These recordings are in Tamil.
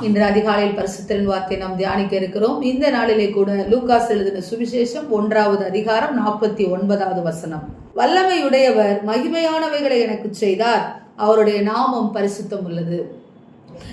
இன்று அதிகாலையில் பரிசுத்தரின் வார்த்தை நாம் தியானிக்க இருக்கிறோம். இந்த நாளிலே கூட லூகாஸ் எழுதின சுவிசேஷம் ஒன்றாவது அதிகாரம் நாற்பத்தி ஒன்பதாவது வசனம். வல்லமையுடையவர் மகிமையானவைகளை எனக்கு செய்தார். அவருடைய நாமம் பரிசுத்தம் உள்ளது.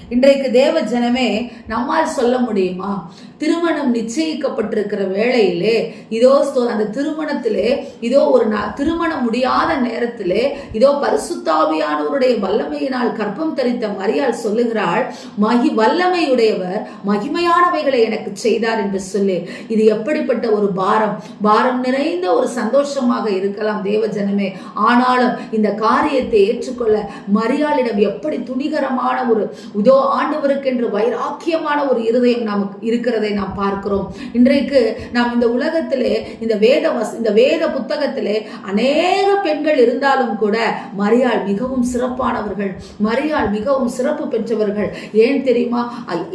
இன்றைக்கு தேவ ஜனமே நம்மால் சொல்ல முடியுமா? திருமணம் நிச்சயிக்கப்பட்டிருக்கிற வேளையிலே இதோ அந்த திருமணத்திலே இதோ ஒரு திருமணம் முடியாத நேரத்திலே இதோ பரிசுத்தாவியானவருடைய வல்லமையினால் கற்பம் தரித்த மரியாள் சொல்லுகிறாள் மகி வல்லமையுடையவர் மகிமையானவைகளை எனக்கு செய்தார் என்று சொல்லி. இது எப்படிப்பட்ட ஒரு பாரம்? பாரம் நிறைந்த ஒரு சந்தோஷமாக இருக்கலாம் தேவ ஜனமே. ஆனாலும் இந்த காரியத்தை ஏற்றுக்கொள்ள மரியாளிடம் எப்படி துணிகரமான ஒரு இதோ ஆண்டவருக்கு என்று வைராக்கியமான ஒரு இருதயம் நமக்கு இருக்கிறதை நாம் பார்க்கிறோம். இன்றைக்கு நாம் இந்த உலகத்திலே இந்த வேத வஸ் இந்த வேத புத்தகத்திலே அநேக பெண்கள் இருந்தாலும் கூட மரியாள் மிகவும் சிறப்பானவர்கள் மரியாள் மிகவும் சிறப்பு பெற்றவர்கள். ஏன் தெரியுமா?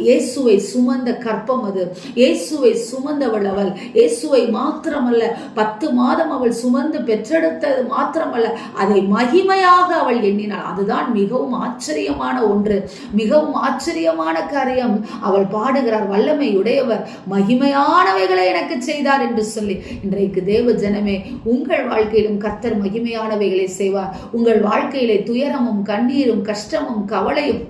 இயேசுவை சுமந்த கற்பம் அது. இயேசுவை சுமந்தவள் அவள். இயேசுவை மாத்திரமல்ல பத்து மாதம் அவள் சுமந்து பெற்றெடுத்தது மாத்திரமல்ல அதை மகிமையாக அவள் எண்ணினாள். அதுதான் மிகவும் ஆச்சரியமான ஒன்று. மிக மிகவும் ஆச்சரியமான காரியம். அவள் பாடுகிறார் வல்லமை உடையவர் மகிமையானவைகளை எனக்கு செய்தார் என்று சொல்லி இன்றைக்கு தேவ ஜனமே உங்கள் வாழ்க்கையிலும் கர்த்தர் மகிமையானவைகளை செய்வார். உங்கள் வாழ்க்கையிலே துயரமும் கண்ணீரும் கஷ்டமும் கவலையும்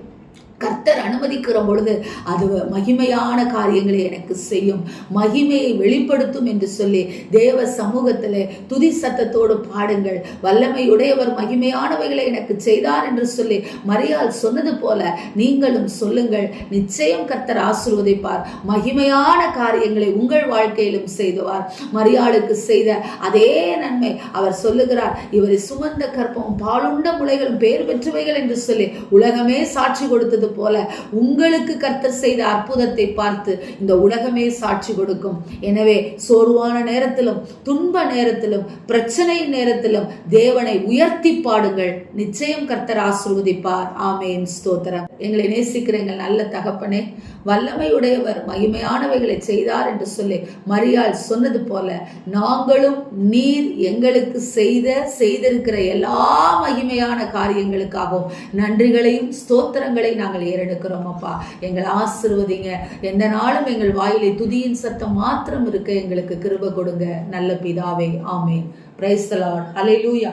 கர்த்தர் அனுமதிக்கிற பொழுது அது மகிமையான காரியங்களை எனக்கு செய்யும். மகிமையை வெளிப்படுத்தும் என்று சொல்லி தேவ சமூகத்தில் துதி சத்தத்தோடு பாடுங்கள். வல்லமையுடையவர் மகிமையானவைகளை எனக்கு செய்தார் என்று சொல்லி மரியாள் சொன்னது போல நீங்களும் சொல்லுங்கள். நிச்சயம் கர்த்தர் ஆசிர்வதிப்பார். மகிமையான காரியங்களை உங்கள் வாழ்க்கையிலும் செய்துவார். மரியாளுக்கு செய்த அதே நன்மை அவர் சொல்லுகிறார். இவரை சுமந்த கற்பமும் பாலுண்ட முளைகளும் பேர் பெற்றவைகள் என்று சொல்லி உலகமே சாட்சி கொடுத்தது போல உங்களுக்கு கர்த்தர் செய்த அற்புதத்தை பார்த்து இந்த உலகமே சாட்சி கொடுக்கும். எனவே சோர்வான நேரத்திலும் துன்ப நேரத்திலும் பிரச்சனை நேரத்திலும் தேவனை உயர்த்தி பாடுங்கள். நிச்சயம் கர்த்தர் ஆசிர்வதிப்பார். ஆமேன். ஸ்தோத்திரம். எங்களை நேசிக்கிற எங்கள் நல்ல தகப்பனே வல்லமையுடையவர் மகிமையானவைகளை செய்தார் என்று சொல்லி மரியாள் சொன்னது போல நாங்களும் நீர் எங்களுக்கு செய்த செய்திருக்கிற எல்லா மகிமையான காரியங்களுக்காகவும் நன்றிகளையும் ஸ்தோத்திரங்களை நாங்கள் ஏறெடுக்கிறோம் அப்பா. எங்களை ஆசிர்வதிங்க. எந்த நாளும் எங்கள் வாயிலை துதியின் சத்தம் மாத்திரம் இருக்க எங்களுக்கு கிருப கொடுங்க. நல்ல பிதாவே ஆமே பிரைஸ் அலை அலையூயா